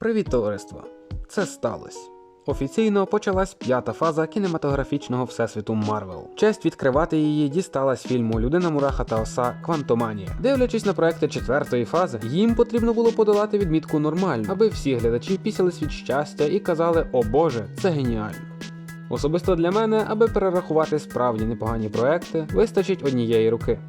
Привіт, товариство! Це сталося. Офіційно почалась п'ята фаза кінематографічного всесвіту Марвел. Честь відкривати її дісталась фільму Людина Мураха та Оса Квантоманія. Дивлячись на проекти четвертої фази, їм потрібно було подолати відмітку нормально, аби всі глядачі пісялись від щастя і казали: О Боже, це геніально. Особисто для мене, аби перерахувати справді непогані проекти, вистачить однієї руки.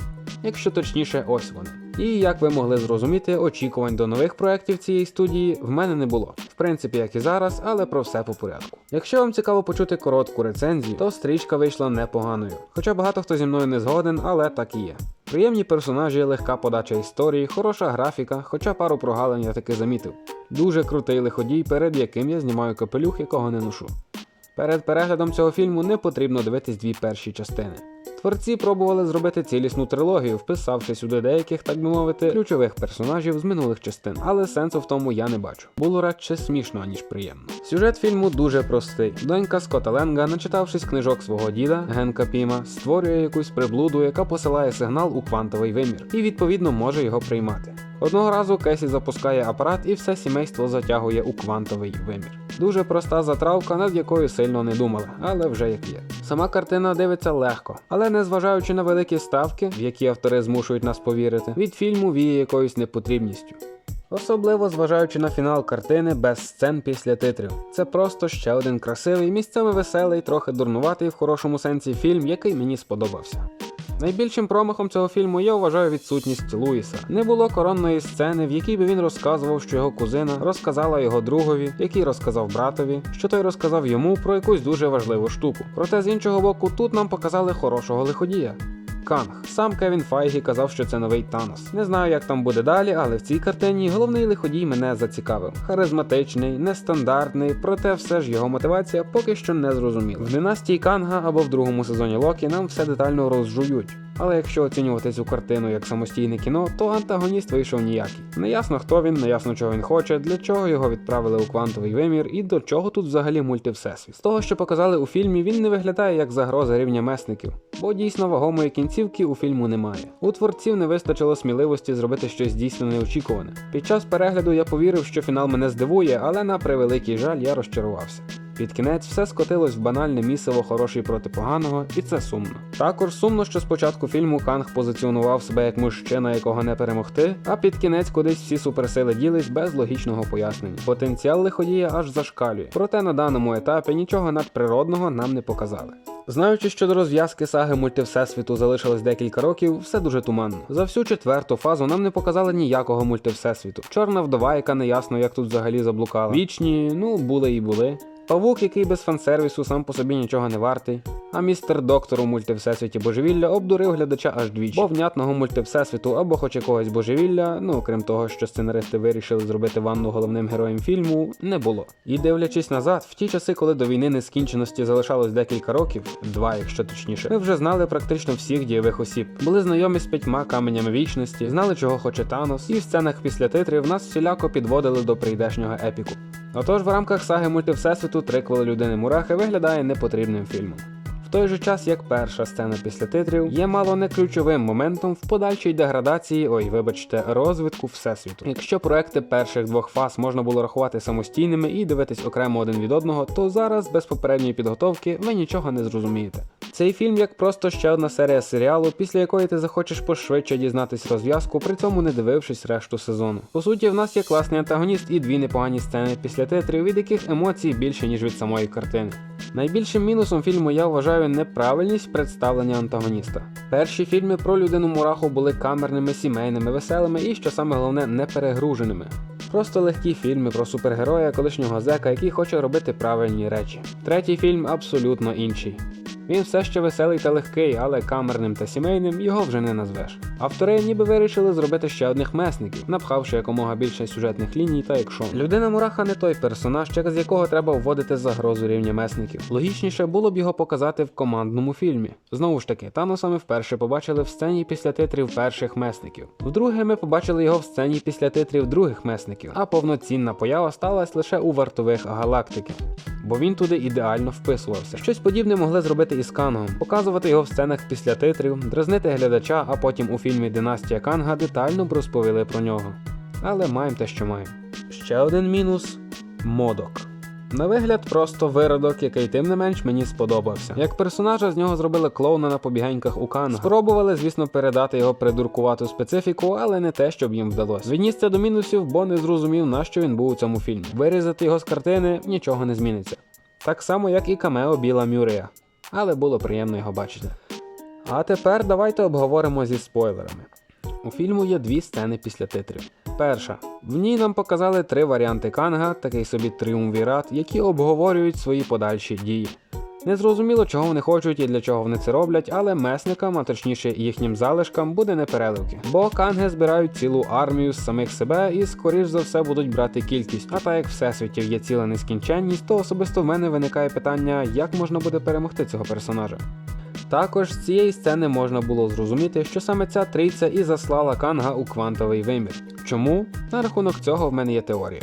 Якщо точніше, ось вони. І як ви могли зрозуміти, очікувань до нових проєктів цієї студії в мене не було. В принципі, як і зараз, але про все по порядку. Якщо вам цікаво почути коротку рецензію, то стрічка вийшла непоганою. Хоча багато хто зі мною не згоден, але так і є. Приємні персонажі, легка подача історії, хороша графіка, хоча пару прогалин я таки замітив. Дуже крутий лиходій, перед яким я знімаю капелюх, якого не ношу. Перед переглядом цього фільму не потрібно дивитись дві перші частини. Творці пробували зробити цілісну трилогію, вписавши сюди деяких, так би мовити, ключових персонажів з минулих частин, але сенсу в тому я не бачу. Було радше смішно, ніж приємно. Сюжет фільму дуже простий. Донька Скотта Ленга, начитавшись книжок свого діда Генка Піма, створює якусь приблуду, яка посилає сигнал у квантовий вимір, і відповідно може його приймати. Одного разу Кесі запускає апарат і все сімейство затягує у квантовий вимір. Дуже проста затравка, над якою сильно не думали, але вже як є. Сама картина дивиться легко, але незважаючи на великі ставки, в які автори змушують нас повірити, від фільму віє якоюсь непотрібністю. Особливо зважаючи на фінал картини без сцен після титрів. Це просто ще один красивий, місцями веселий, трохи дурнуватий в хорошому сенсі фільм, який мені сподобався. Найбільшим промахом цього фільму я вважаю відсутність Луїса. Не було коронної сцени, в якій би він розказував, що його кузина розказала його другові, який розказав братові, що той розказав йому про якусь дуже важливу штуку. Проте з іншого боку, тут нам показали хорошого лиходія. Канг. Сам Кевін Файгі казав, що це новий Танос. Не знаю, як там буде далі, але в цій картині головний лиходій мене зацікавив. Харизматичний, нестандартний, проте все ж його мотивація поки що не зрозуміла. В династії Канга або в другому сезоні Локі нам все детально розжують. Але якщо оцінювати цю картину як самостійне кіно, то антагоніст вийшов ніякий. Неясно хто він, неясно чого він хоче, для чого його відправили у квантовий вимір і до чого тут взагалі мультивсесвіт. З того, що показали у фільмі, він не виглядає як загроза рівня месників, бо дійсно вагомої кінцівки у фільму немає. У творців не вистачило сміливості зробити щось дійсно неочікуване. Під час перегляду я повірив, що фінал мене здивує, але на превеликий жаль я розчарувався. Під кінець все скотилось в банальне місиво хороший проти поганого, і це сумно. Також сумно, що спочатку фільму Канг позиціонував себе як мужчина, якого не перемогти, а під кінець кудись всі суперсили ділись без логічного пояснення. Потенціал лиходія аж зашкалює, проте на даному етапі нічого надприродного нам не показали. Знаючи, що до розв'язки саги мультивсесвіту залишилось декілька років, все дуже туманно. За всю четверту фазу нам не показали ніякого мультивсесвіту. Чорна вдова, яка неясно як тут взагалі заблукала. Вічні, ну були і були. Павук, який без фансервісу сам по собі нічого не вартий. А містер доктор у мультивсесвіті божевілля обдурив глядача аж двічі. Бо внятного мультивсесвіту або хоч якогось божевілля, ну крім того, що сценаристи вирішили зробити ванну головним героєм фільму, не було. І дивлячись назад, в ті часи, коли до війни нескінченості залишалось декілька років, два, якщо точніше, ми вже знали практично всіх дієвих осіб, були знайомі з п'ятьма каменями вічності, знали, чого хоче Танос, і в сценах після титрів нас всіляко підводили до прийдешнього епіку. Отож, в рамках саги мультивсесвіту триквел людини Мурахи виглядає непотрібним фільмом. Той же час, як перша сцена після титрів, є мало не ключовим моментом в подальшій деградації, ой, вибачте, розвитку всесвіту. Якщо проекти перших двох фаз можна було рахувати самостійними і дивитись окремо один від одного, то зараз без попередньої підготовки ви нічого не зрозумієте. Цей фільм як просто ще одна серія серіалу, після якої ти захочеш пошвидше дізнатись розв'язку, при цьому не дивившись решту сезону. По суті, в нас є класний антагоніст і дві непогані сцени після титрів, від яких емоцій більше ніж від самої картини. Найбільшим мінусом фільму я вважаю неправильність представлення антагоніста. Перші фільми про людину Мураху були камерними, сімейними, веселими і, що саме головне, неперегруженими. Просто легкі фільми про супергероя, колишнього зека, який хоче робити правильні речі. Третій фільм абсолютно інший. Він все ще веселий та легкий, але камерним та сімейним його вже не назвеш. Автори ніби вирішили зробити ще одних месників, напхавши якомога більше сюжетних ліній та екшон. Людина Мураха не той персонаж, через якого треба вводити загрозу рівня месників. Логічніше було б його показати в командному фільмі. Знову ж таки, Таноса ми вперше побачили в сцені після титрів перших месників. Вдруге, ми побачили його в сцені після титрів других месників, а повноцінна поява сталася лише у вартових галактики. Бо він туди ідеально вписувався. Щось подібне могли зробити і з Кангом, показувати його в сценах після титрів, дразнити глядача, а потім у фільмі Династія Канга детально б розповіли про нього. Але маємо те, що маємо. Ще один мінус Модок. На вигляд просто виродок, який тим не менш мені сподобався. Як персонажа з нього зробили клоуна на побігеньках у Канга. Спробували, звісно, передати його придуркувату специфіку, але не те, щоб їм вдалося. Відніс до мінусів, бо не зрозумів, на що він був у цьому фільмі. Вирізати його з картини нічого не зміниться. Так само, як і камео Біла Мюррея. Але було приємно його бачити. А тепер давайте обговоримо зі спойлерами. У фільму є дві сцени після титрів. Перша. В ній нам показали три варіанти Канга, такий собі тріумвірат, які обговорюють свої подальші дії. Незрозуміло, чого вони хочуть і для чого вони це роблять, але месникам, а точніше їхнім залишкам, буде непереливки. Бо канги збирають цілу армію з самих себе і, скоріш за все, будуть брати кількість. А так як всесвітів є ціла нескінченність, то особисто в мене виникає питання, як можна буде перемогти цього персонажа. Також з цієї сцени можна було зрозуміти, що саме ця трійця і заслала Канга у квантовий вимір. Чому? На рахунок цього в мене є теорія.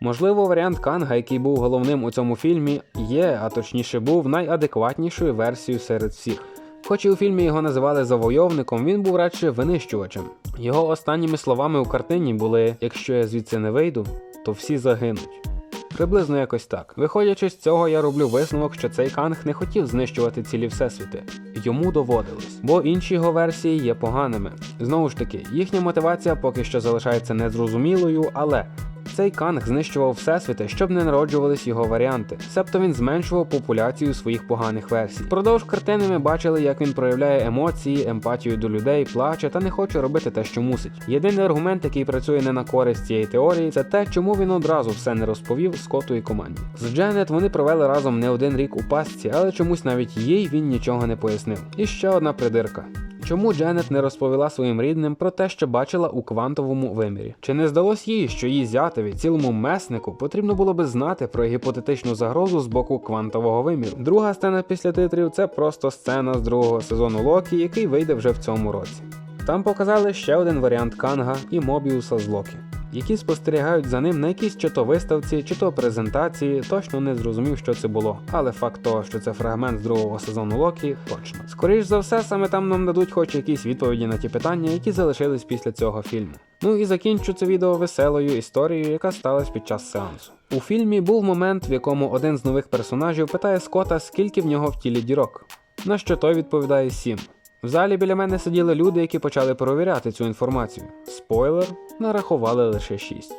Можливо, варіант Канга, який був головним у цьому фільмі, є, а точніше був найадекватнішою версією серед всіх. Хоч і у фільмі його називали завойовником, він був радше винищувачем. Його останніми словами у картині були: якщо я звідси не вийду, то всі загинуть. Приблизно якось так. Виходячи з цього, я роблю висновок, що цей Канг не хотів знищувати цілі всесвіти. Йому доводилось, бо інші його версії є поганими. Знову ж таки, їхня мотивація поки що залишається незрозумілою, але цей Канг знищував всесвіти, щоб не народжувались його варіанти, себто він зменшував популяцію своїх поганих версій. Впродовж картини ми бачили, як він проявляє емоції, емпатію до людей, плаче та не хоче робити те, що мусить. Єдиний аргумент, який працює не на користь цієї теорії, це те, чому він одразу все не розповів Скоту і команді. З Дженет вони провели разом не один рік у пастці, але чомусь навіть їй він нічого не пояснив. І ще одна придирка. Чому Дженет не розповіла своїм рідним про те, що бачила у квантовому вимірі? Чи не здалось їй, що її зятеві, цілому меснику, потрібно було би знати про гіпотетичну загрозу з боку квантового виміру? Друга сцена після титрів це просто сцена з другого сезону Локі, який вийде вже в цьому році. Там показали ще один варіант Канга і Мобіуса з Локі, які спостерігають за ним на якійсь чи то виставці, чи то презентації, точно не зрозумів, що це було. Але факт того, що це фрагмент з другого сезону Локі, точно. Скоріш за все, саме там нам дадуть хоч якісь відповіді на ті питання, які залишились після цього фільму. Ну і закінчу це відео веселою історією, яка сталася під час сеансу. У фільмі був момент, в якому один з нових персонажів питає Скота, скільки в нього в тілі дірок. На що той відповідає 7. В залі біля мене сиділи люди, які почали перевіряти цю інформацію. Спойлер, нарахували лише 6.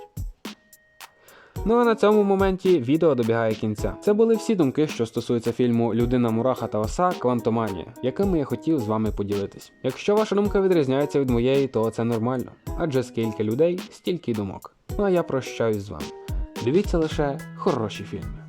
Ну а на цьому моменті відео добігає кінця. Це були всі думки, що стосуються фільму Людина Мураха та Оса Квантоманія, якими я хотів з вами поділитись. Якщо ваша думка відрізняється від моєї, то це нормально. Адже скільки людей, стільки й думок. Ну а я прощаюсь з вами. Дивіться лише хороші фільми.